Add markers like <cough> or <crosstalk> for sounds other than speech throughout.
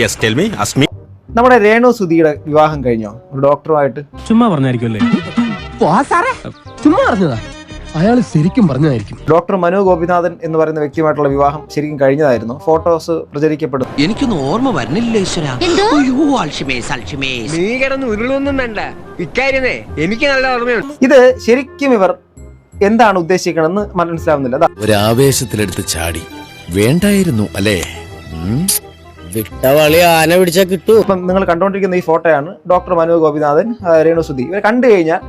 Yes tell me Azmi നമ്മുടെ രേണു സുധിയുടെ വിവാഹം കഴിഞ്ഞോ? ഒരു ഡോക്ടറുമായിട്ട്? ചുമ്മാ പറഞ്ഞായിരിക്കുമല്ലേ? ചുമ്മാ പറഞ്ഞതാ? അയാൾ ശരിക്കും പറഞ്ഞതായിരിക്കും. ഡോക്ടർ മനു ഗോപിനാഥൻ എന്ന് പറയുന്ന വ്യക്തിയുമായിട്ടുള്ള വിവാഹം ശരിക്കും കഴിഞ്ഞതായിരുന്നു. ഫോട്ടോസ് പ്രചരിക്കപ്പെടും എനിക്കൊന്നും ഓർമ്മ വരുന്നില്ല ഉരുളൊന്നും വേണ്ട. ഇക്കാര്യമേ എനിക്ക് നല്ല ഓർമ്മയുണ്ട്. ഇത് ശരിക്കും ഇവർ എന്താണ് ഉദ്ദേശിക്കണമെന്ന് മനസ്സിലാവുന്നില്ല. ഒരു ആവേശത്തിലെടുത്ത് ചാടി. വേണ്ടായിരുന്നു അല്ലേ? വിട്ടവളി ആന പിടിച്ച കിട്ടൂ. ഇപ്പം നിങ്ങൾ കണ്ടുകൊണ്ടിരിക്കുന്ന ഈ ഫോട്ടോയാണ് ഡോക്ടർ മനു ഗോപിനാഥൻ രേണുസുദ്ധി രേണു സുധി. ഇവരെ കണ്ടു കഴിഞ്ഞാൽ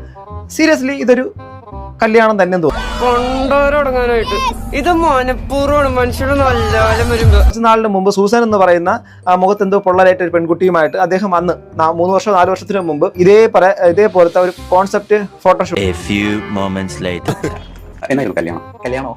സീരിയസ്ലി ഇതൊരു കല്യാണം തന്നെ തോന്നുന്നു ഇത് മനഃപൂർവമാണ്. മനുഷ്യരുടെ നാളിന് മുമ്പ് സൂസൻ എന്ന് പറയുന്ന മുഖത്ത് എന്തോ പൊള്ളലായിട്ട് ഒരു പെൺകുട്ടിയുമായിട്ട് അദ്ദേഹം അന്ന് മൂന്ന് വർഷം നാല് വർഷത്തിന് മുമ്പ് ഇതേ പറ ഇതേപോലത്തെ ഒരു കോൺസെപ്റ്റ് ഫോട്ടോഷൂട്ട് <laughs> എന്നായിരുന്നു കല്യാണം? കല്യാണോ?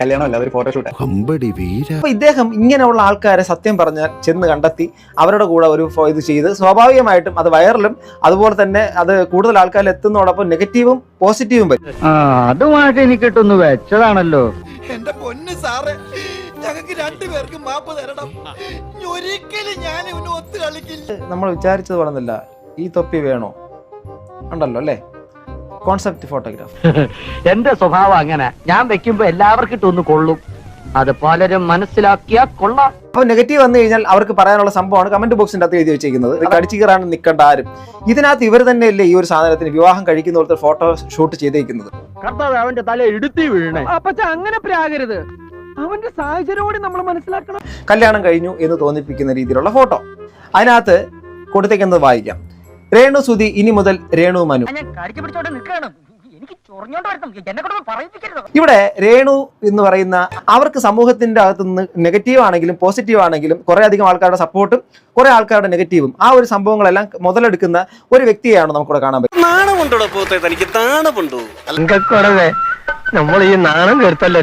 കല്യാണം അല്ല അതൊരു ഫോട്ടോഷൂട്ട് അമ്പടി വീര. അപ്പൊ ഇദ്ദേഹം ഇങ്ങനെയുള്ള ആൾക്കാരെ സത്യം പറഞ്ഞാൽ ചെന്ന് കണ്ടെത്തി അവരുടെ കൂടെ ഒരു ഇത് ചെയ്ത് സ്വാഭാവികമായിട്ടും അത് വൈറലും അതുപോലെ തന്നെ അത് കൂടുതൽ ആൾക്കാരിൽ എത്തുന്നതോടൊപ്പം നെഗറ്റീവും പോസിറ്റീവും വരും. അതുമായിട്ട് എനിക്ക് കിട്ടുന്നു. വെച്ചതാണല്ലോ. എന്റെ പൊന്ന് സാറേ ഞങ്ങൾക്ക് രണ്ടുപേർക്കും മാപ്പ് തരണം. ഒരിക്കലും ഞാൻ ഇവന് ഒത്തു കളിക്കില്ല നമ്മൾ വിചാരിച്ചത് പറഞ്ഞില്ല ഈ തൊപ്പി വേണോ? ഉണ്ടല്ലോ അല്ലേ? കോൺസെപ്റ്റ് ഫോട്ടോഗ്രാഫ് <laughs> എന്റെ സ്വഭാവം അങ്ങനെ. ഞാൻ വെക്കുമ്പോ എല്ലാവർക്കും ഇട്ടൊന്ന് കൊള്ളും. അത് പലരും മനസ്സിലാക്കിയാ കൊള്ളാം. അപ്പൊ നെഗറ്റീവ് വന്നു കഴിഞ്ഞാൽ അവർക്ക് പറയാനുള്ള സംഭവമാണ് കമന്റ് ബോക്സിന്റെ അകത്ത് എഴുതി വെച്ചിരിക്കുന്നത് കടിച്ചു കയറാൻ നിൽക്കേണ്ട ആരും. ഇതിനകത്ത് ഇവർ തന്നെയല്ലേ ഈ ഒരു സാധനത്തിന് വിവാഹം കഴിക്കുന്ന പോലത്തെ ഫോട്ടോ ഷൂട്ട് ചെയ്തേക്കുന്നത്? കർത്താവ് അവന്റെ തല ഇടുത്തി വീഴണേ അപ്പൊ അങ്ങനെ പ്രാകരുത്. അവന്റെ സാഹചര്യം കൂടി നമ്മൾ മനസ്സിലാക്കണം. കല്യാണം കഴിഞ്ഞു എന്ന് തോന്നിപ്പിക്കുന്ന രീതിയിലുള്ള ഫോട്ടോ അതിനകത്ത് കൊടുത്തേക്കുന്നത് വായിക്കാം. രേണു സുധി ഇനി മുതൽ രേണു മനു. ഇവിടെ രേണു എന്ന് പറയുന്ന അവർക്ക് സമൂഹത്തിന്റെ അകത്ത് നിന്ന് നെഗറ്റീവ് ആണെങ്കിലും പോസിറ്റീവ് ആണെങ്കിലും കുറെ അധികം ആൾക്കാരുടെ സപ്പോർട്ടും കുറെ ആൾക്കാരുടെ നെഗറ്റീവും ആ ഒരു സംഭവങ്ങളെല്ലാം മുതലെടുക്കുന്ന ഒരു വ്യക്തിയാണ് നമുക്കിവിടെ കാണാൻ പറ്റും നമ്മൾ ഈ നാണം കെടുത്തല്ലോ